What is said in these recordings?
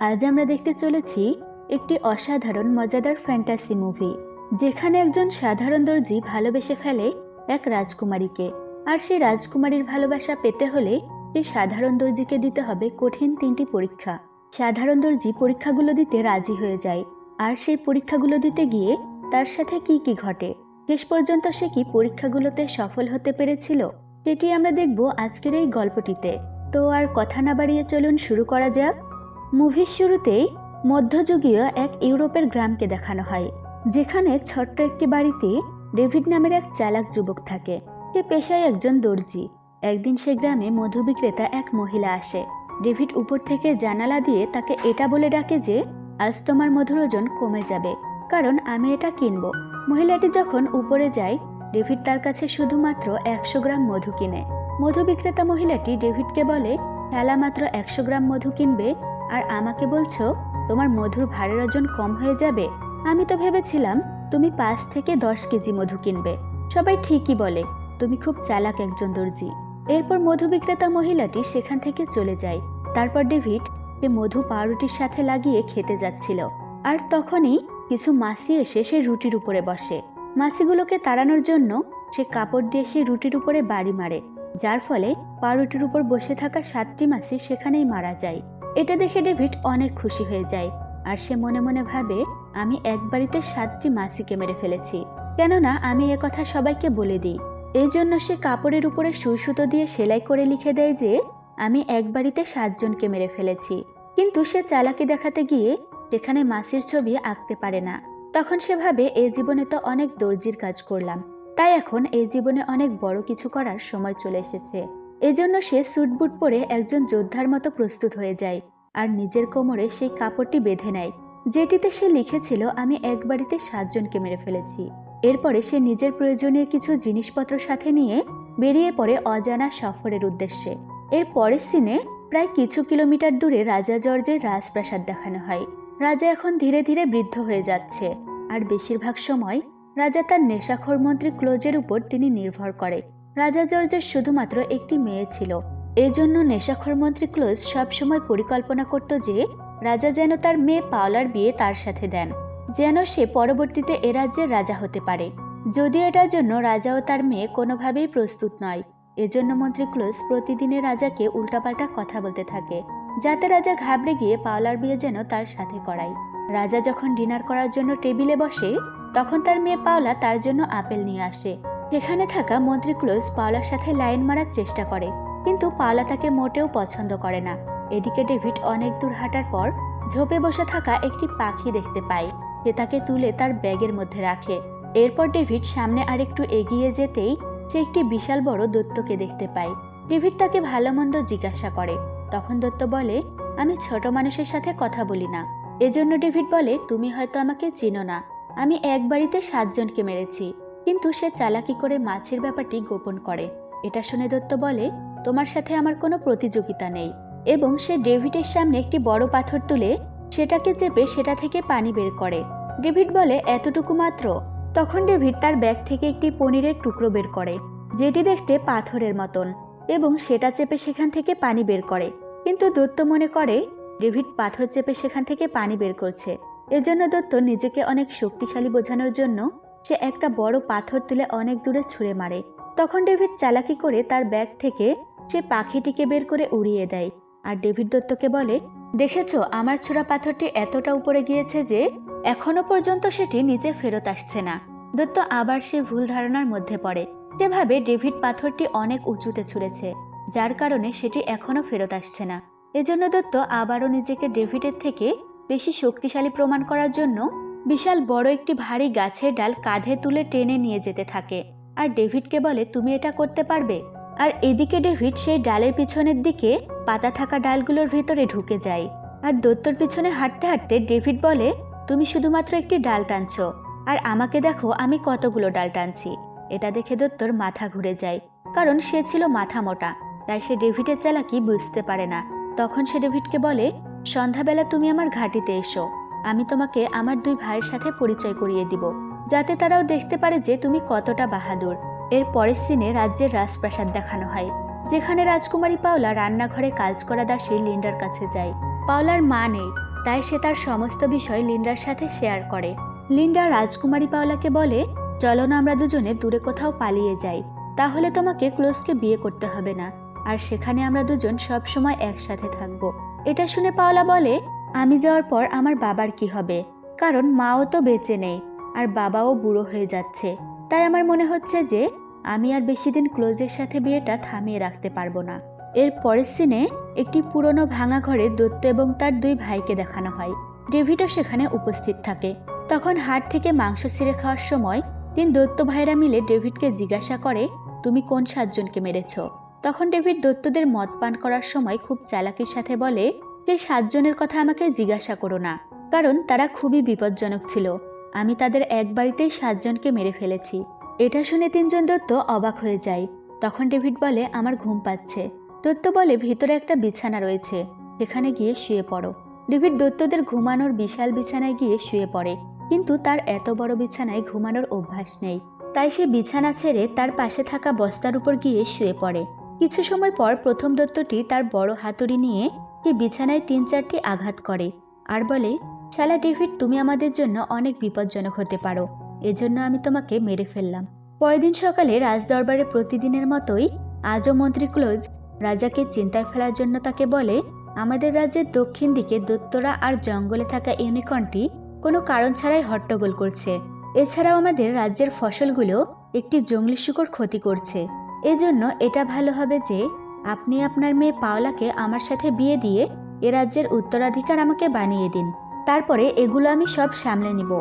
আজ আমরা দেখতে চলেছি একটি অসাধারণ, মজাদার ফ্যান্টাসি মুভি যেখানে একজন সাধারণ দর্জি ভালোবেসে ফেলে এক রাজকুমারীকে। আর সেই রাজকুমারীর ভালোবাসা পেতে হলে সেই সাধারণ দর্জিকে দিতে হবে কঠিন তিনটি পরীক্ষা। সাধারণ দর্জি পরীক্ষাগুলো দিতে রাজি হয়ে যায়, আর সেই পরীক্ষাগুলো দিতে গিয়ে তার সাথে কি কি ঘটে, শেষ পর্যন্ত সে কি পরীক্ষাগুলোতে সফল হতে পেরেছিল, সেটি আমরা দেখব আজকের এই গল্পটিতে। তো আর কথা না বাড়িয়ে চলুন, শুরু করা যাক। মুভির শুরুতেই মধ্যযুগীয় এক ইউরোপের গ্রামকে দেখানো হয়, যেখানে ছোট্ট একটি বাড়িতে ডেভিড নামের এক চালাক যুবক থাকে। সে পেশায় একজন দর্জি। একদিন সে গ্রামে মধু বিক্রেতা এক মহিলা আসে। ডেভিড উপর থেকে জানালা দিয়ে তাকে এটা বলে ডাকে যে, আজ তোমার মধুর ওজন কমে যাবে, কারণ আমি এটা কিনব। মহিলাটি যখন উপরে যায়, ডেভিড তার কাছে শুধুমাত্র একশো গ্রাম মধু কিনে। মধু বিক্রেতা মহিলাটি ডেভিডকে বলে ঠেলা মাত্র একশো গ্রাম মধু কিনবে আর আমাকে বলছো, তোমার মধুর ভারের ওজন কম হয়ে যাবে? আমি তো ভেবেছিলাম তুমি পাঁচ থেকে দশ কেজি মধু কিনবে। সবাই ঠিকই বলে, তুমি খুব চালাক একজন দর্জি। এরপর মধু বিক্রেতা মহিলাটি সেখান থেকে চলে যায়। তারপর ডেভিড সে মধু পাউরুটির সাথে লাগিয়ে খেতে যাচ্ছিল। আর তখনই কিছু মাছি এসে সে রুটির উপরে বসে। মাছিগুলোকে তাড়ানোর জন্য সে কাপড় দিয়ে সে রুটির উপরে বাড়ি মারে। যার ফলে পাউরুটির উপর বসে থাকা সাতটি মাছি সেখানেই মারা যায়। এটা দেখে ডেভিড অনেক খুশি হয়ে যায় আর সে মনে মনে ভাবে, আমি এক বাড়িতে সাতটি মাছিকে মেরে ফেলেছি। কেননা আমি এ কথা সবাইকে বলে দিই। এই জন্য সে কাপড়ের উপরে সুই সুতো দিয়ে সেলাই করে লিখে দেয় যে, আমি এক বাড়িতে সাতজনকে মেরে ফেলেছি। কিন্তু সে চালাকি দেখাতে গিয়ে, সেখানে মাসির ছবি আঁকতে পারে না। তখন সে ভাবে এই জীবনে তো অনেক দর্জির কাজ করলাম। তাই এখন এই জীবনে অনেক বড় কিছু করার সময় চলে এসেছে। এজন্য সে স্যুটবুট পরে একজন যোদ্ধার মতো প্রস্তুত হয়ে যায় আর নিজের কোমরে সেই কাপড়টি বেঁধে নেয়। যেটিতে সে লিখেছিল, আমি এক বাড়িতে সাতজনকে মেরে ফেলেছি। এরপরে সে নিজের প্রয়োজনীয় কিছু জিনিসপত্র সাথে নিয়ে বেরিয়ে পড়ে অজানা সফরের উদ্দেশ্যে। এর পরের সিনে প্রায় কিছু কিলোমিটার দূরে রাজা জর্জের রাজপ্রাসাদ দেখানো হয়। রাজা এখন ধীরে ধীরে বৃদ্ধ হয়ে যাচ্ছে আর বেশিরভাগ সময় রাজা তার নেশাখোর মন্ত্রী ক্লোজের উপর তিনি নির্ভর করে। রাজা জর্জের শুধুমাত্র একটি মেয়ে ছিল। এজন্য নেশাখর মন্ত্রী ক্লোজ সবসময় পরিকল্পনা করত যে, রাজা যেন তার মেয়ে পাওলার বিয়ে তার সাথে দেন, যেন সে পরবর্তীতে এ রাজ্যের রাজা হতে পারে। যদি এটার জন্য রাজা ও তার মেয়ে কোনোভাবেই প্রস্তুত নয়, এজন্য মন্ত্রী ক্লোজ প্রতিদিনে রাজাকে উল্টাপাল্টা কথা বলতে থাকে, যাতে রাজা ঘাবড়ে গিয়ে পাওলার বিয়ে যেন তার সাথে করায়। রাজা যখন ডিনার করার জন্য টেবিলে বসে, তখন তার মেয়ে পাওলা তার জন্য আপেল নিয়ে আসে। সেখানে থাকা মন্ত্রী ক্লোজ পাওলার সাথে লাইন মারার চেষ্টা করে, কিন্তু পাওলা তাকে মোটেও পছন্দ করে না। এদিকে ডেভিড অনেক দূর হাঁটার পর ঝোপে বসে থাকা একটি পাখি দেখতে পায়। সে তাকে তুলে তার ব্যাগের মধ্যে রাখে। এরপর ডেভিড সামনে আরেকটু এগিয়ে যেতেই সে একটি বিশাল বড় দত্তকে দেখতে পায়। ডেভিড তাকে ভালো মন্দ জিজ্ঞাসা করে। তখন দত্ত বলে, আমি ছোট মানুষের সাথে কথা বলি না। এজন্য ডেভিড বলে, তুমি হয়তো আমাকে চিনো না। আমি এক বাড়িতে সাতজনকে মেরেছি। কিন্তু সে চালাকি করে মাছের ব্যাপারটি গোপন করে। এটা শুনে দত্ত বলে, তোমার সাথে আমার কোনো প্রতিযোগিতা নেই। এবং সে ডেভিডের সামনে একটি বড় পাথর তুলে সেটাকে চেপে সেটা থেকে পানি বের করে। ডেভিড বলে, এতটুকু মাত্র? তখন ডেভিড তার ব্যাগ থেকে একটি পনিরের টুকরো বের করে, যেটি দেখতে পাথরের মতন, এবং সেটা চেপে সেখান থেকে পানি বের করে। কিন্তু দত্ত মনে করে, ডেভিড পাথর চেপে সেখান থেকে পানি বের করছে। এজন্য দত্ত নিজেকে অনেক শক্তিশালী বোঝানোর জন্য সে একটা বড় পাথর তুলে অনেক দূরে ছুঁড়ে মারে। তখন ডেভিড চালাকি করে তার ব্যাগ থেকে সে পাখিটিকে বের করে উড়িয়ে দেয়। আর ডেভিড দত্তকে বলে, দেখেছ, আমার ছোড়া পাথরটি এতটা উপরে গিয়েছে যে এখনও পর্যন্ত সেটি নিচে ফেরত আসছে না। দত্ত আবার সে ভুল ধারণার মধ্যে পড়ে। সেভাবে ডেভিড পাথরটি অনেক উঁচুতে ছুঁড়েছে, যার কারণে সেটি এখনও ফেরত আসছে না। এজন্য দত্ত আবারও নিজেকে ডেভিডের থেকে বেশি শক্তিশালী প্রমাণ করার জন্য বিশাল বড় একটি ভারী গাছের ডাল কাঁধে তুলে টেনে নিয়ে যেতে থাকে। আর ডেভিডকে বলে, তুমি এটা করতে পারবে? আর এদিকে ডেভিড সেই ডালের পিছনের দিকে পাতা থাকা ডালগুলোর ভিতরে ঢুকে যায়। আর দত্তর পিছনে হাঁটতে হাঁটতে ডেভিড বলে, তুমি শুধুমাত্র একটি ডাল টানছো। আর আমাকে দেখো, আমি কতগুলো ডাল টানছি। এটা দেখে দত্তর মাথা ঘুরে যায়, কারণ সে ছিল মাথা মোটা। তাই সে ডেভিডের চালাকি বুঝতে পারে না। তখন সে ডেভিডকে বলে, সন্ধ্যাবেলা তুমি আমার ঘাটিতে এসো। আমি তোমাকে আমার দুই ভাইয়ের সাথে পরিচয় করিয়ে দিব, যাতে তারাও দেখতে পারে যে তুমি কতটা বাহাদুর। এর পরের সিনে রাজ্যের রাজপ্রাসাদ দেখানো হয়, যেখানে রাজকুমারী পাওলা রান্নাঘরে কাজ করা দাসী লিন্ডার কাছে যায়। পাওলার মা নেই, তাই সে তার সমস্ত বিষয় লিন্ডার সাথে শেয়ার করে। লিন্ডা রাজকুমারী পাওলাকে বলে, চলো না আমরা দুজনে দূরে কোথাও পালিয়ে যাই, তাহলে তোমাকে ক্লোজকে বিয়ে করতে হবে না, আর সেখানে আমরা দুজন সব সময় একসাথে থাকব। এটা শুনে পাওলা বলে আমি যাওয়ার পর আমার বাবার কি হবে? কারণ মাও তো বেঁচে নেই, আর বাবাও বুড়ো হয়ে যাচ্ছে। তাই আমার মনে হচ্ছে যে, আমি আর বেশি দিন ক্লোজের সাথে বিয়েটা থামিয়ে রাখতে পারব না। এর পরের সিনে একটি পুরনো ভাঙা ঘরে দত্ত এবং তার দুই ভাইকে দেখানো হয়। ডেভিডও সেখানে উপস্থিত থাকে। তখন হাট থেকে মাংস ছিঁড়ে খাওয়ার সময় তিন দত্ত ভাইরা মিলে ডেভিডকে জিজ্ঞাসা করে, তুমি কোন সাতজনকে মেরেছ? তখন ডেভিড দত্তদের মদ পান করার সময় খুব চালাকির সাথে বলে যে সাতজনের কথা আমাকে জিজ্ঞাসা করো না, কারণ তারা খুবই বিপজ্জনক ছিল। আমি তাদের এক বাড়িতেই সাতজনকে মেরে ফেলেছি। এটা শুনে তিনজন দত্ত অবাক হয়ে যায়। তখন ডেভিড বলে, আমার ঘুম পাচ্ছে। দত্ত বলে, ভিতরে একটা বিছানা রয়েছে। সেখানে গিয়ে শুয়ে পড়ো। ডেভিড দত্তদের ঘুমানোর বিশাল বিছানায় গিয়ে শুয়ে পড়ে। কিন্তু তার এত বড় বিছানায় ঘুমানোর অভ্যাস নেই। তাই সে বিছানা ছেড়ে তার পাশে থাকা বস্তার উপর গিয়ে শুয়ে পড়ে। কিছু সময় পর প্রথম দত্তটি তার বড় হাতুড়ি নিয়ে সে বিছানায় তিন চারটি আঘাত করে। আর বলে, শালা ডেভিড, তুমি আমাদের জন্য অনেক বিপজ্জনক হতে পারো। এজন্য আমি তোমাকে মেরে ফেললাম। পরের দিন সকালে রাজদরবারে প্রতিদিনের মতোই আজও মন্ত্রী ক্লোজ রাজাকে চিন্তায় ফেলার জন্য তাকে বলে, আমাদের রাজ্যের দক্ষিণ দিকে দত্তরা আর জঙ্গলে থাকা ইউনিকর্নটি কোনো কারণ ছাড়াই হট্টগোল করছে। এছাড়াও আমাদের রাজ্যের ফসলগুলো একটি জঙ্গলি শুকর ক্ষতি করছে। এজন্য এটা ভালো হবে যে আপনি আপনার মেয়ে পাওলাকে আমার সাথে বিয়ে দিয়ে এ রাজ্যের উত্তরাধিকার আমাকে বানিয়ে দিন। তারপরে এগুলো আমি সব সামলে নিব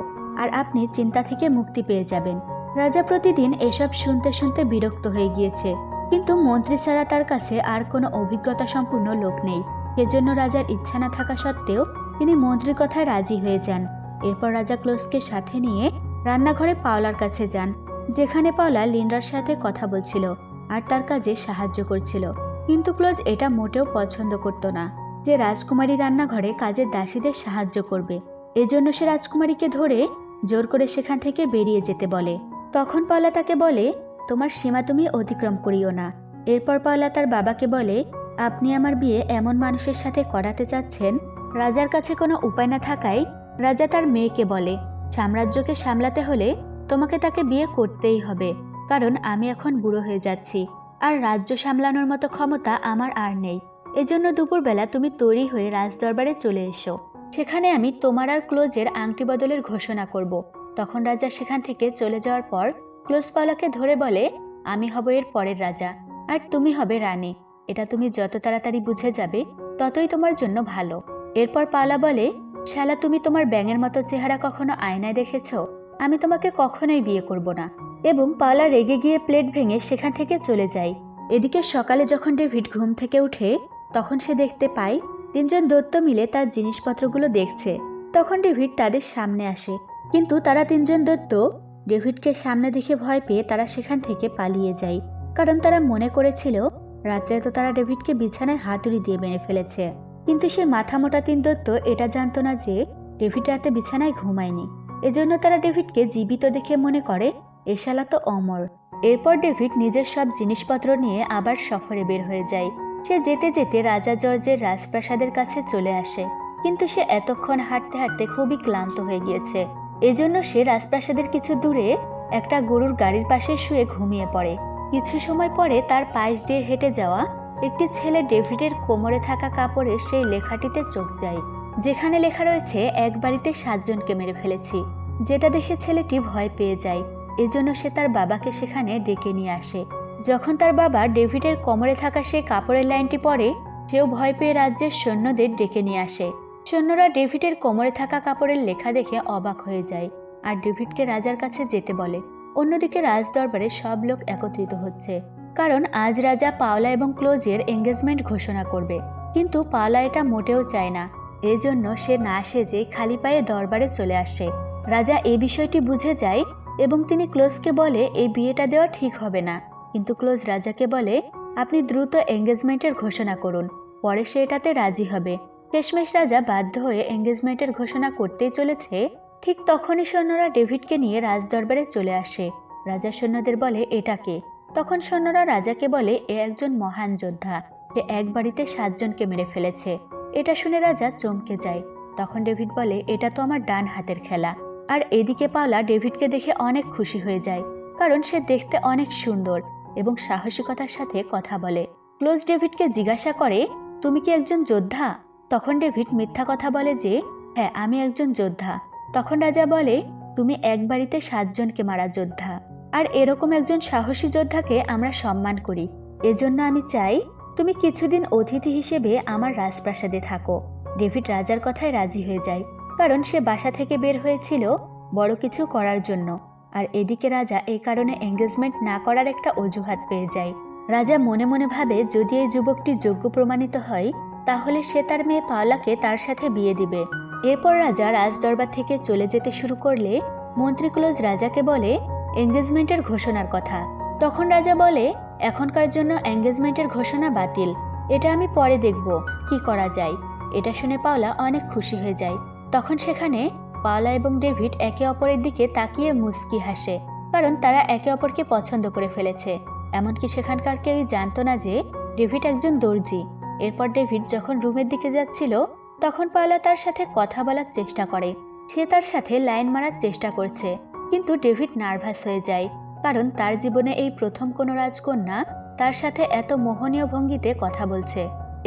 আর আপনি চিন্তা থেকে মুক্তি পেয়ে যাবেন। রাজা প্রতিদিন এসব শুনতে শুনতে বিরক্ত হয়ে গিয়েছে। কিন্তু মন্ত্রী ছাড়া তার কাছে আর কোনো অভিজ্ঞতা সম্পূর্ণ লোক নেই। সেজন্য রাজার ইচ্ছা না থাকা সত্ত্বেও তিনি মন্ত্রীর কথায় রাজি হয়ে যান। এরপর রাজা ক্লোজকে সাথে নিয়ে রান্নাঘরে পাওলার কাছে যান, যেখানে পাওলা লিন্ডার সাথে কথা বলছিল আর তার কাজে সাহায্য করছিল। কিন্তু ক্লোজ এটা মোটেও পছন্দ করত না যে রাজকুমারী রান্নাঘরে কাজের দাসীদের সাহায্য করবে। এজন্য সে রাজকুমারীকে ধরে জোর করে সেখান থেকে বেরিয়ে যেতে বলে। তখন পাওলা তাকে বলে, তোমার সীমা তুমি অতিক্রম করিও না। এরপর পাওলা তার বাবাকে বলে, আপনি আমার বিয়ে এমন মানুষের সাথে করাতে চাচ্ছেন, রাজার কাছে কোনো উপায় না থাকায় রাজা তার মেয়েকে বলে, সাম্রাজ্যকে সামলাতে হলে তোমাকে তাকে বিয়ে করতেই হবে, কারণ আমি এখন বুড়ো হয়ে যাচ্ছি। আর রাজ্য সামলানোর মতো ক্ষমতা আমার আর নেই। এজন্য দুপুরবেলা তুমি তৈরি হয়ে রাজদরবারে চলে এসো। সেখানে আমি তোমার আর ক্লোজের আংটি বদলের ঘোষণা করব। তখন রাজা সেখান থেকে চলে যাওয়ার পর ক্লোজ পালাকে ধরে বলে, আমি হব এর পরের রাজা, আর তুমি হবে রানী। এটা তুমি যত তাড়াতাড়ি বুঝে যাবে, ততই তোমার জন্য ভালো। এরপর পালা বলে, শালা, তুমি তোমার ব্যাঙের মতো চেহারা কখনো আয়নায় দেখেছ? আমি তোমাকে কখনোই বিয়ে করব না। এবং পালা রেগে গিয়ে প্লেট ভেঙে সেখান থেকে চলে যায়। এদিকে সকালে যখন ডেভিড ঘুম থেকে উঠে, তখন সে দেখতে পায়, তিনজন দত্ত মিলে তার জিনিসপত্রগুলো দেখছে। তখন ডেভিড তাদের সামনে আসে। কিন্তু তারা তিনজন দত্ত ডেভিডকে সামনে দেখে ভয় পেয়ে তারা সেখান থেকে পালিয়ে যায়। কারণ তারা মনে করেছিল, রাত্রে তো তারা ডেভিডকে বিছানায় হাতুড়ি দিয়ে মেরে ফেলেছে। কিন্তু সে মাথা মোটা তিন দত্ত এটা জানতো না যে, ডেভিড রাতে বিছানায় ঘুমায়নি। এজন্য তারা ডেভিডকে জীবিত দেখে মনে করে এশালা তো অমর। এরপর ডেভিড নিজের সব জিনিসপত্র নিয়ে আবার সফরে বের হয়ে যায়। সে যেতে যেতে রাজা জর্জের রাজপ্রাসাদের কাছে চলে আসে। কিন্তু সে এতক্ষণ হাঁটতে হাঁটতে খুবই ক্লান্ত হয়ে গিয়েছে। এজন্য সে রাজপ্রাসাদের কিছু দূরে একটা গরুর গাড়ির পাশে শুয়ে ঘুমিয়ে পড়ে। কিছু সময় পরে তার পাশ দিয়ে হেঁটে যাওয়া একটি ছেলে ডেভিডের কোমরে থাকা কাপড়ের সেই লেখাটিতে চোখ যায়। যেখানে লেখা রয়েছে, এক বাড়িতে সাতজনকে মেরে ফেলেছি। যেটা দেখে ছেলেটি ভয় পেয়ে যায়। এজন্য সে তার বাবাকে সেখানে ডেকে নিয়ে আসে। যখন তার বাবা ডেভিডের কোমরে থাকা সেই কাপড়ের লাইনটি পরে, সেও ভয় পেয়ে রাজ্যের সৈন্যদের ডেকে নিয়ে আসে। সৈন্যরা ডেভিডের কোমরে থাকা কাপড়ের লেখা দেখে অবাক হয়ে যায় আর ডেভিডকে রাজার কাছে যেতে বলে। অন্যদিকে রাজদরবারে সব লোক একত্রিত হচ্ছে, কারণ আজ রাজা পাওলা এবং ক্লোজের এঙ্গেজমেন্ট ঘোষণা করবে। কিন্তু পাওলা এটা মোটেও চায় না, এজন্য সে না সেজে খালি পায়ে দরবারে চলে আসে। রাজা এই বিষয়টি বুঝে যায় এবং তিনি ক্লোজকে বলে, এই বিয়েটা দেওয়া ঠিক হবে না। কিন্তু ক্লোজ রাজাকে বলে, আপনি দ্রুত এঙ্গেজমেন্টের ঘোষণা করুন। পরে সে এটাতে রাজি হবে। শেষমেশ রাজা বাধ্য হয়ে এঙ্গেজমেন্টের ঘোষণা করতেই চলেছে। ঠিক তখনই সৈন্যরা ডেভিডকে নিয়ে রাজদরবারে চলে আসে। রাজা সৈন্যদের বলে এটাকে তখন সৈন্যরা রাজাকে বলে, এ একজন মহান যোদ্ধা। সে এক বাড়িতে সাতজনকে মেরে ফেলেছে। এটা শুনে রাজা চমকে যায়। তখন ডেভিড বলে, এটা তো আমার ডান হাতের খেলা। আর এদিকে পাওলা ডেভিডকে দেখে অনেক খুশি হয়ে যায়, কারণ সে দেখতে অনেক সুন্দর এবং সাহসিকতার সাথে কথা বলে। ক্লোজ ডেভিডকে জিজ্ঞাসা করে, তুমি কি একজন যোদ্ধা? তখন ডেভিড মিথ্যা কথা বলে যে হ্যাঁ আমি একজন যোদ্ধা। তখন রাজা বলে, তুমি এক বাড়িতে সাতজনকে মারা যোদ্ধা। আর এরকম একজন সাহসী যোদ্ধাকে আমরা সম্মান করি। এজন্য আমি চাই, তুমি কিছুদিন অতিথি হিসেবে আমার রাজপ্রাসাদে থাকো। ডেভিড রাজার কথায় রাজি হয়ে যায়। কারণ সে বাসা থেকে বের হয়েছিল বড় কিছু করার জন্য। আর এদিকে রাজা এই কারণে এঙ্গেজমেন্ট না করার একটা অজুহাত পেয়ে যায়। রাজা মনে মনে ভাবে, যদি এই যুবকটি যোগ্য প্রমাণিত হয়, তাহলে সে তার মেয়ে পাওলাকে তার সাথে বিয়ে দিবে। এরপর রাজা রাজদরবার থেকে চলে যেতে শুরু করলে মন্ত্রী ক্লোজ রাজাকে বলে এঙ্গেজমেন্টের ঘোষণার কথা। তখন রাজা বলে, এখনকার জন্য এঙ্গেজমেন্টের ঘোষণা বাতিল। এটা আমি পরে দেখব, কি করা যায়? এটা শুনে পাওলা অনেক খুশি হয়ে যায়। তখন সেখানে পাওলা এবং ডেভিড একে অপরের দিকে তাকিয়ে মুস্কি হাসে, কারণ তারা একে অপরকে পছন্দ করে ফেলেছে। এমনকি সেখানকার কেউই জানতো না যে ডেভিড একজন দর্জি। এরপর ডেভিড যখন রুমের দিকে যাচ্ছিল, তখন পাওলা তার সাথে কথা বলার চেষ্টা করে। সে তার সাথে লাইন মারার চেষ্টা করছে, কিন্তু ডেভিড নার্ভাস হয়ে যায়, কারণ তার জীবনে এই প্রথম কোনো রাজকন্যা তার সাথে এত মোহনীয় ভঙ্গিতে কথা বলছে।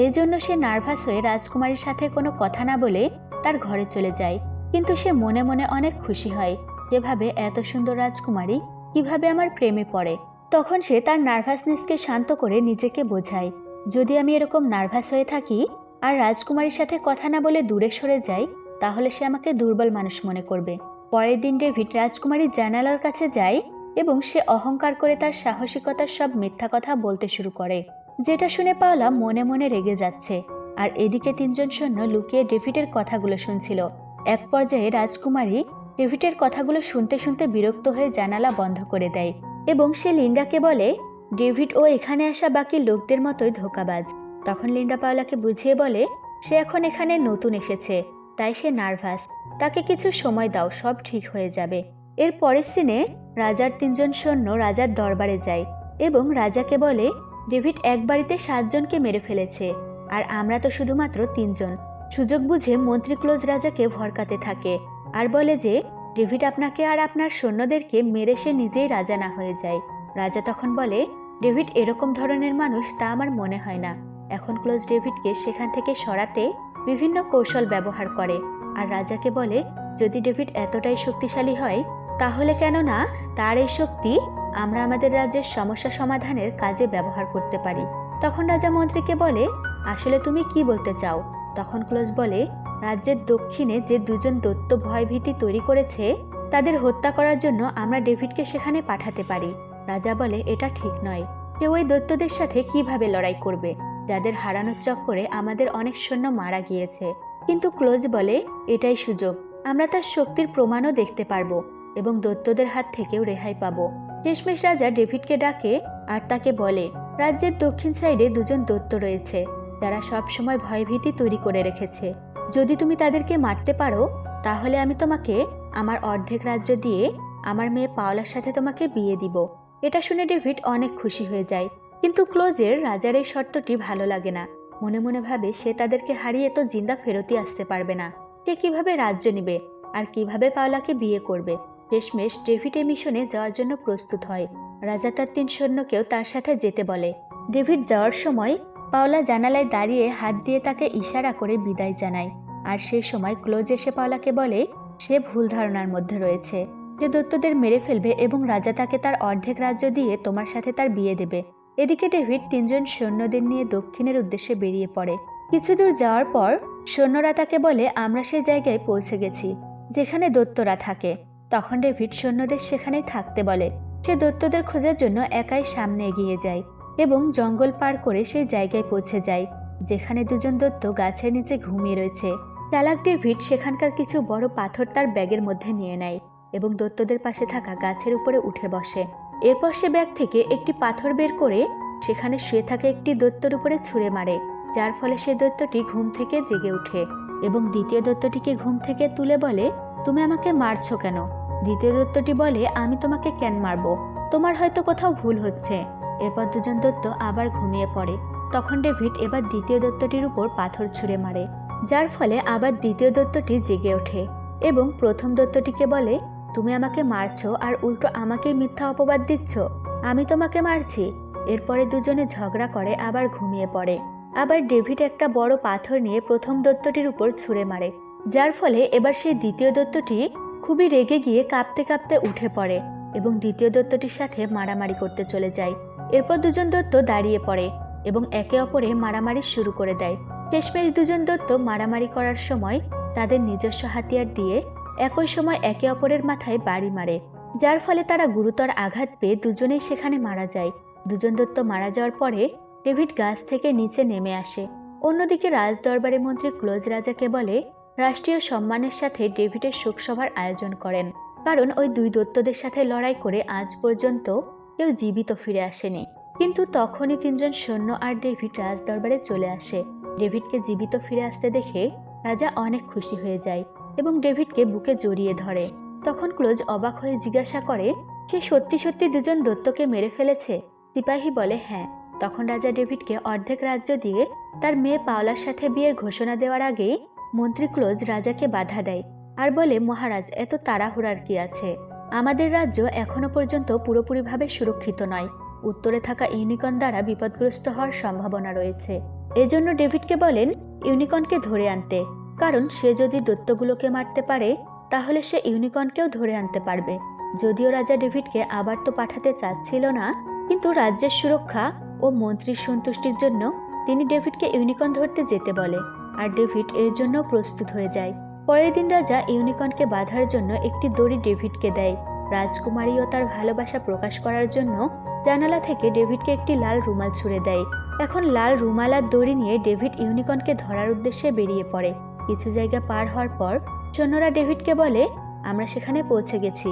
এজন্য সে নার্ভাস হয়ে রাজকুমারীর সাথে কোনো কথা না বলে তার ঘরে চলে যায়। কিন্তু সে মনে মনে অনেক খুশি হয় যেভাবে এত সুন্দর রাজকুমারী কীভাবে আমার প্রেমে পড়ে। তখন সে তার নার্ভাসনেসকে শান্ত করে নিজেকে বোঝায়, যদি আমি এরকম নার্ভাস হয়ে থাকি আর রাজকুমারীর সাথে কথা না বলে দূরে সরে যাই, তাহলে সে আমাকে দুর্বল মানুষ মনে করবে। পরের দিন ডেভিড রাজকুমারীর জানালার কাছে যায় এবং সে অহংকার করে তার সাহসিকতার সব মিথ্যা কথা বলতে শুরু করে, যেটা শুনে পাওলা মনে মনে রেগে যাচ্ছে। আর এদিকে তিনজন সৈন্য লুকিয়ে ডেভিডের কথাগুলো শুনছিল। এক পর্যায়ে রাজকুমারী ডেভিডের কথাগুলো শুনতে শুনতে বিরক্ত হয়ে জানালা বন্ধ করে দেয় এবং সে লিন্ডাকে বলে, ডেভিড ও এখানে আসা বাকি লোকদের মতোই ধোকাবাজ। তখন লিন্ডা পাওলাকে বুঝিয়ে বলে, সে এখন এখানে নতুন এসেছে, তাই সে নার্ভাস। তাকে কিছু সময় দাও, সব ঠিক হয়ে যাবে। এর পরের সিনে রাজার তিনজন সৈন্য রাজার দরবারে যায় এবং রাজাকে বলে, ডেভিড এক বাড়িতে সাতজনকে মেরে ফেলেছে। আর আমরা তো শুধুমাত্র তিনজন। সুযোগ বুঝে মন্ত্রী ক্লোজ রাজাকে ভরকাতে থাকে আর বলে যে, ডেভিড আপনাকে আর আপনার সৈন্যদেরকে মেরে সে নিজেই রাজা না হয়ে যায়। রাজা তখন বলে, ডেভিড এরকম ধরনের মানুষ তা আমার মনে হয় না। এখন ক্লোজ ডেভিডকে সেখান থেকে সরাতে বিভিন্ন কৌশল ব্যবহার করে আর রাজাকে বলে, যদি ডেভিড এতটাই শক্তিশালী হয়, তাহলে কেন না তার এই শক্তি আমরা আমাদের রাজ্যের সমস্যা সমাধানের কাজে ব্যবহার করতে পারি? তখন রাজা মন্ত্রীকে বলে আসলে তুমি কি বলতে চাও? তখন ক্লোজ বলে, রাজ্যের দক্ষিণে যে দুজন দত্ত ভয়ভীতি তৈরি করেছে, তাদের হত্যা করার জন্য আমরা ডেভিডকে সেখানে পাঠাতে পারি। রাজা বলে, এটা ঠিক নয়। সে ওই দত্তদের সাথে কীভাবে লড়াই করবে? যাদের হারানোর চক্করে আমাদের অনেক সৈন্য মারা গিয়েছে। কিন্তু ক্লোজ বলে, এটাই সুযোগ। আমরা তার শক্তির প্রমাণও দেখতে পারব এবং দৈত্যদের হাত থেকেও রেহাই পাবো। শেষমেশ রাজা ডেভিডকে ডাকে আর তাকে বলে, রাজ্যের দক্ষিণ সাইডে দুজন দৈত্য রয়েছে। যারা সব সময় ভয়ভীতি তৈরি করে রেখেছে। যদি তুমি তাদেরকে মারতে পারো, তাহলে আমি তোমাকে আমার অর্ধেক রাজ্য দিয়ে আমার মেয়ে পাওলার সাথে তোমাকে বিয়ে দিব। এটা শুনে ডেভিড অনেক খুশি হয়ে যায়। কিন্তু ক্লোজের রাজার এই শর্তটি ভালো লাগে না। মনে মনে ভাবে, সে তাদেরকে হারিয়ে তো জিন্দা ফেরতই আসতে পারবে না। সে কীভাবে রাজ্য নিবে আর কীভাবে পাওলাকে বিয়ে করবে? শেষমেশ এই মিশনে যাওয়ার জন্য প্রস্তুত হয়। রাজা তার তিন সৈন্যকেও তার সাথে যেতে বলে। ডেভিড যাওয়ার সময় পাওলা জানালায় দাঁড়িয়ে হাত দিয়ে তাকে ইশারা করে বিদায় জানায়। আর সেই সময় ক্লোজ এসে পাওলাকে বলে, সে ভুল ধারণার মধ্যে রয়েছে। যে দত্তদের মেরে ফেলবে এবং রাজা তাকে তার অর্ধেক রাজ্য দিয়ে তোমার সাথে তার বিয়ে দেবে। এদিকে ডেভিড তিনজন সৈন্যদের নিয়ে দক্ষিণের উদ্দেশ্যে বেরিয়ে পড়ে। কিছু দূর যাওয়ার পর, সৈন্যরা তাকে বলে, আমরা সেই জায়গায় পৌঁছে গেছি, যেখানে দত্তরা থাকে। তখন ডেভিড সৈন্যদের সেখানেই থাকতে বলে। সে দত্তদের খোঁজার জন্য একাই সামনে এগিয়ে যায়। এবং জঙ্গল পার করে সেই জায়গায় পৌঁছে যায়, যেখানে দুজন দত্ত গাছের নিচে ঘুমিয়ে রয়েছে। চালাক ডেভিড সেখানকার কিছু বড় পাথর তার ব্যাগের মধ্যে নিয়ে নেয় এবং দত্তদের পাশে থাকা গাছের উপরে উঠে বসে। এরপর সে ব্যাগ থেকে একটি পাথর বের করে সেখানে শুয়ে থাকা একটি দত্তর উপরে ছুঁড়ে মারে, যার ফলে সে দত্তটি ঘুম থেকে জেগে ওঠে এবং দ্বিতীয় দত্তটিকে ঘুম থেকে তুলে বলে, তুমি আমাকে মারছো কেন? দ্বিতীয় দত্তটি বলে, আমি তোমাকে কেন মারবো? তোমার হয়তো কোথাও ভুল হচ্ছে। এরপর দুজন দত্ত আবার ঘুমিয়ে পড়ে। তখন ডেভিড এবার দ্বিতীয় দত্তটির উপর পাথর ছুঁড়ে মারে, যার ফলে আবার দ্বিতীয় দত্তটি জেগে ওঠে এবং প্রথম দত্তটিকে বলে, তুমি আমাকে মারছো আর উল্টো আমাকেই মিথ্যা অপবাদ দিচ্ছ। আমি তোমাকে মারছি। এরপরে দুজনে ঝগড়া করে আবার ঘুমিয়ে পড়ে। আবার ডেভিড একটা বড় পাথর নিয়ে প্রথম দত্তটির উপর ছুঁড়ে মারে, যার ফলে এবার সেই দ্বিতীয় দত্তটি খুবই রেগে গিয়ে কাঁপতে কাঁপতে উঠে পড়ে এবং দ্বিতীয় দত্তটির সাথে মারামারি করতে চলে যায়। এরপর দুজন দত্ত দাঁড়িয়ে পড়ে এবং একে অপরে মারামারি শুরু করে দেয়। শেষমেশ দুজন দত্ত মারামারি করার সময় তাদের নিজস্ব হাতিয়ার দিয়ে একই সময় একে অপরের মাথায় বাড়ি মারে। যার ফলে তারা গুরুতর আঘাত পেয়ে দুজনেই সেখানে মারা যায়। দুজন দত্ত মারা যাওয়ার পরে ডেভিড গাছ থেকে নিচে নেমে আসে। অন্যদিকে রাজ রাজদরবারে মন্ত্রী ক্লোজ রাজাকে বলে, রাষ্ট্রীয় সম্মানের সাথে ডেভিডের শোকসভার আয়োজন করেন। কারণ ওই দুই দত্তদের সাথে লড়াই করে আজ পর্যন্ত কেউ জীবিত ফিরে আসেনি। কিন্তু তখনই তিনজন সৈন্য আর ডেভিড রাজ দরবারে চলে আসে। ডেভিডকে জীবিত ফিরে আসতে দেখে রাজা অনেক খুশি হয়ে যায় এবং ডেভিডকে বুকে জড়িয়ে ধরে। তখন ক্লোজ অবাক হয়ে জিজ্ঞাসা করে, সে সত্যি সত্যি দুজন দত্তকে মেরে ফেলেছে? সিপাহী বলে হ্যাঁ। তখন রাজা ডেভিডকে অর্ধেক রাজ্য দিয়ে তার মেয়ে পাওলার সাথে বিয়ের ঘোষণা দেওয়ার আগেই মন্ত্রী ক্লোজ রাজাকে বাধা দেয়। আর বলে, মহারাজ, এত তাড়াহুড়ার কি আছে? আমাদের রাজ্য এখনও পর্যন্ত পুরোপুরিভাবে সুরক্ষিত নয়। উত্তরে থাকা ইউনিকন দ্বারা বিপদগ্রস্ত হওয়ার সম্ভাবনা রয়েছে। এজন্য ডেভিডকে বলেন, ইউনিকনকে ধরে আনতে। কারণ সে যদি দত্তগুলোকে মারতে পারে, তাহলে সে ইউনিকনকেও ধরে আনতে পারবে। যদিও রাজা ডেভিডকে আবার তো পাঠাতে চাচ্ছিল না, কিন্তু রাজ্যের সুরক্ষা ও মন্ত্রীর সন্তুষ্টির জন্য তিনি ডেভিডকে ইউনিকন ধরতে যেতে বলে। আর ডেভিড এর জন্য প্রস্তুত হয়ে যায়। পরের দিন রাজা ইউনিকনকে বাঁধার জন্য একটি দড়ি ডেভিডকে দেয়। রাজকুমারী ও তার ভালোবাসা প্রকাশ করার জন্য জানালা থেকে ডেভিডকে একটি লাল রুমাল ছুঁড়ে দেয়। এখন লাল রুমাল আর দড়ি নিয়ে ডেভিড ইউনিকনকে ধরার উদ্দেশ্যে বেরিয়ে পড়ে। কিছু জায়গা পার হওয়ার পর সৈন্যরা ডেভিডকে বলে, আমরা সেখানে পৌঁছে গেছি,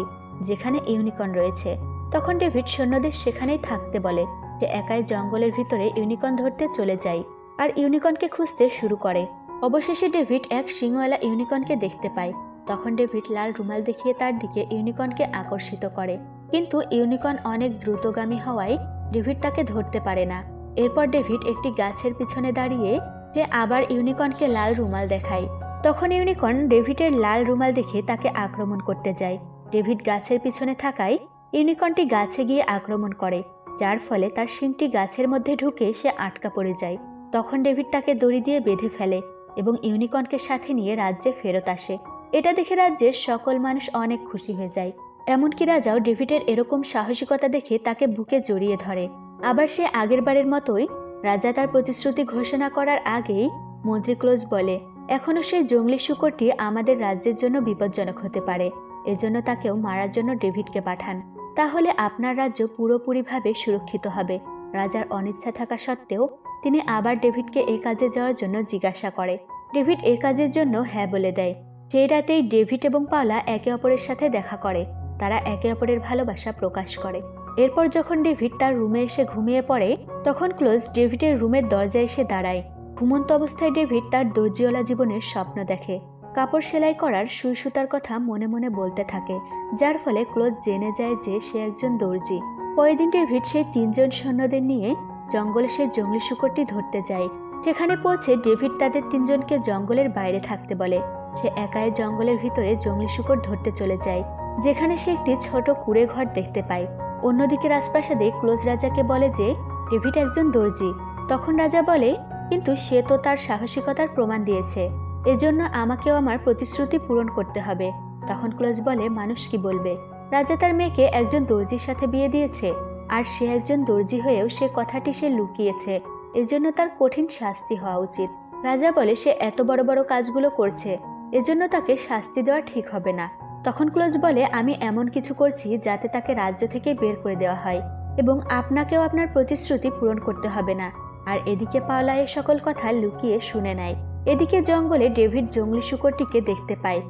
যেখানে ইউনিকন রয়েছে। তখন ডেভিড সৈন্যদের সেখানেই থাকতে বলে। সে একাই জঙ্গলের ভিতরে ইউনিকন ধরতে চলে যায় আর ইউনিকনকে খুঁজতে শুরু করে। অবশেষে ডেভিড এক সিংওয়ালা ইউনিকনকে দেখতে পায়। তখন ডেভিড লাল রুমাল দেখিয়ে তার দিকে ইউনিকনকে আকর্ষিত করে। কিন্তু ইউনিকন অনেক দ্রুতগামী হওয়ায় ডেভিড তাকে ধরতে পারে না। এরপর ডেভিড একটি গাছের পিছনে দাঁড়িয়ে সে আবার ইউনিকনকে লাল রুমাল দেখায়। তখন ইউনিকর্ন ডেভিডের লাল রুমাল দেখে তাকে আক্রমণ করতে যায়। ডেভিড গাছের পিছনে থাকায় ইউনিকর্নটি গাছে গিয়ে আক্রমণ করে, যার ফলে তার শিংটি গাছের মধ্যে ঢুকে সে আটকা পড়ে যায়। তখন ডেভিড তাকে দড়ি দিয়ে বেঁধে ফেলে। এবং ইউনিকর্নকে সাথে নিয়ে রাজ্যে ফেরত আসে। এটা দেখে রাজ্যের সকল মানুষ অনেক খুশি হয়ে যায়। এমনকি রাজাও ডেভিডের এরকম সাহসিকতা দেখে তাকে বুকে জড়িয়ে ধরে। আবার সে আগের বারের মতোই রাজা তার প্রতিশ্রুতি ঘোষণা করার আগেই মন্ত্রী ক্লোজ বলে এখনও সেই জঙ্গলি শুকরটি আমাদের রাজ্যের জন্য বিপজ্জনক হতে পারে। এজন্য তাকেও মারার জন্য ডেভিডকে পাঠান। তাহলে আপনার রাজ্য পুরোপুরিভাবে সুরক্ষিত হবে। রাজার অনিচ্ছা থাকা সত্ত্বেও তিনি আবার ডেভিডকে এই কাজে যাওয়ার জন্য জিজ্ঞাসা করে। ডেভিড এই কাজের জন্য হ্যাঁ বলে দেয়। সেই রাতেই ডেভিড এবং পাওলা একে অপরের সাথে দেখা করে। তারা একে অপরের ভালোবাসা প্রকাশ করে। এরপর যখন ডেভিড তার রুমে এসে ঘুমিয়ে পড়ে, তখন ক্লোজ ডেভিডের রুমের দরজায় এসে দাঁড়ায়। ঘুমন্ত অবস্থায় ডেভিড তার দর্জিওয়ালা জীবনের স্বপ্ন দেখে। কাপড় সেলাই করার সুই সুতার কথা মনে মনে বলতে থাকে, যার ফলে ক্লোজ জেনে যায় যে সে একজন দর্জি। পরের দিন ডেভিড সেই তিনজন সৈন্যদের নিয়ে জঙ্গলে সে জঙ্গলি শুকরটি ধরতে যায়। সেখানে পৌঁছে ডেভিড তাদের তিনজনকে জঙ্গলের বাইরে থাকতে বলে। সে একাই জঙ্গলের ভিতরে জঙ্গলি শুকর ধরতে চলে যায়, যেখানে সে একটি ছোট কুড়ে ঘর দেখতে পায়। অন্যদিকে রাজপ্রাসাদে ক্লোজ রাজাকে বলে যে, ডেভিড একজন দর্জি। তখন রাজা বলে, কিন্তু সে তো তার সাহসিকতার প্রমাণ দিয়েছে। এজন্য আমাকেও আমার প্রতিশ্রুতি পূরণ করতে হবে। তখন ক্লোজ বলে, মানুষ কি বলবে? রাজা তার মেয়েকে একজন দর্জির সাথে বিয়ে দিয়েছে। আর সে একজন দর্জি হয়েও সে কথাটি সে লুকিয়েছে। এজন্য তার কঠিন শাস্তি হওয়া উচিত। রাজা বলে, সে এত বড় বড় কাজগুলো করছে। এজন্য তাকে শাস্তি দেওয়া ঠিক হবে না। তখন ক্লোজ বলে, আমি এমন কিছু করছি যাতে তাকে রাজ্য থেকে বের করে দেওয়া হয় এবং আপনাকেও আপনার প্রতিশ্রুতি পূরণ করতে হবে না। আর এদিকে পাওলা এ সকল কথা লুকিয়ে শুনে নেয়। এদিকে জঙ্গলে ডেভিড জঙ্গলি শুকরটিকে দেখতে পায়।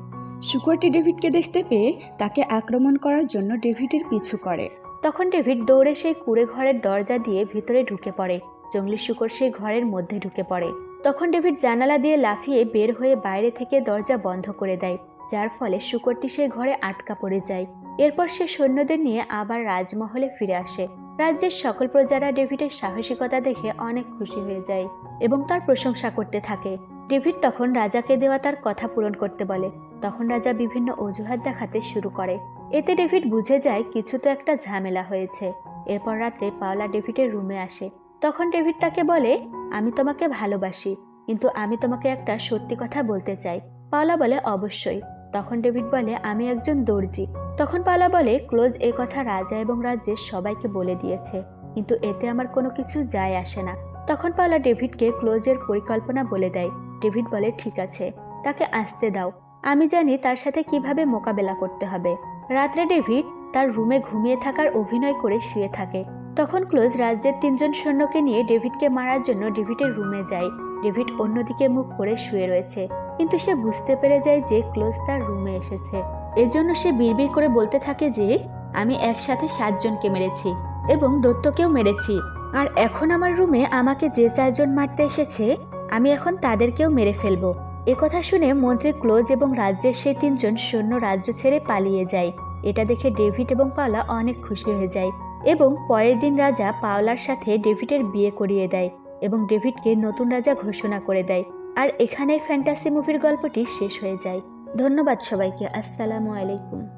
শুকরটি ডেভিডকে দেখতে পেয়ে তাকে আক্রমণ করার জন্য ডেভিডের পিছু করে। তখন ডেভিড দৌড়ে সেই কুড়ে ঘরের দরজা দিয়ে ভিতরে ঢুকে পড়ে। জঙ্গলি শুকর সেই ঘরের মধ্যে ঢুকে পড়ে। তখন ডেভিড জানালা দিয়ে লাফিয়ে বের হয়ে বাইরে থেকে দরজা বন্ধ করে দেয়, যার ফলে শুকরটি সেই ঘরে আটকা পড়ে যায়। এরপর সে সৈন্যদের নিয়ে আবার রাজমহলে ফিরে আসে। রাজ্যের সকল প্রজারা ডেভিডের সাহসিকতা দেখে অনেক খুশি হয়ে যায় এবং তার প্রশংসা করতে থাকে। ডেভিড তখন রাজাকে দেওয়া তার কথা পূরণ করতে বলে। তখন রাজা বিভিন্ন অজুহাত দেখাতে শুরু করে। এতে ডেভিড বুঝে যায় কিছু তো একটা ঝামেলা হয়েছে। এরপর রাত্রে পাওলা ডেভিডের রুমে আসে। তখন ডেভিড তাকে বলে, আমি তোমাকে ভালোবাসি, কিন্তু আমি তোমাকে একটা সত্যি কথা বলতে চাই। পাওলা বলে, অবশ্যই। তখন ডেভিড বলে, আমি একজন দর্জি। তখন পাওলা বলে, ক্লোজ এ কথা রাজা এবং রাজ্যের সবাইকে বলে দিয়েছে, কিন্তু এতে আমার কোনো কিছু যায় আসে না। তখন পাওলা ডেভিডকে ক্লোজের পরিকল্পনা বলে দেয়। ডেভিড বলে, ঠিক আছে, তাকে আসতে দাও। আমি জানি তার সাথে কীভাবে মোকাবেলা করতে হবে। রাত্রে ডেভিড তার রুমে ঘুমিয়ে থাকার অভিনয় করে শুয়ে থাকে। তখন ক্লোজ রাজ্যের তিনজন সৈন্যকে নিয়ে ডেভিডকে মারার জন্য ডেভিডের রুমে যায়। ডেভিড অন্যদিকে মুখ করে শুয়ে রয়েছে। কিন্তু সে বুঝতে পেরে যায় যে ক্লোজ তার রুমে এসেছে। এজন্য সে বিড়বিড় করে বলতে থাকে যে, আমি একসাথে সাতজনকে মেরেছি এবং দত্তকেও মেরেছি। আর এখন আমার রুমে আমাকে যে চারজন মারতে এসেছে, আমি এখন তাদেরকেও মেরে ফেলব। কথা শুনে মন্ত্রী ক্লোজ এবং রাজ্যের সেই তিনজন সৈন্য রাজ্য ছেড়ে পালিয়ে যায়। এটা দেখে ডেভিড এবং পাওলা অনেক খুশি হয়ে যায় এবং পরের দিন রাজা পাওলার সাথে ডেভিডের বিয়ে করিয়ে দেয় এবং ডেভিডকে নতুন রাজা ঘোষণা করে দেয়। আর এখানেই ফ্যান্টাসি মুভির গল্পটি শেষ হয়ে যায়। ধন্যবাদ সবাইকে। আসসালামু আলাইকুম।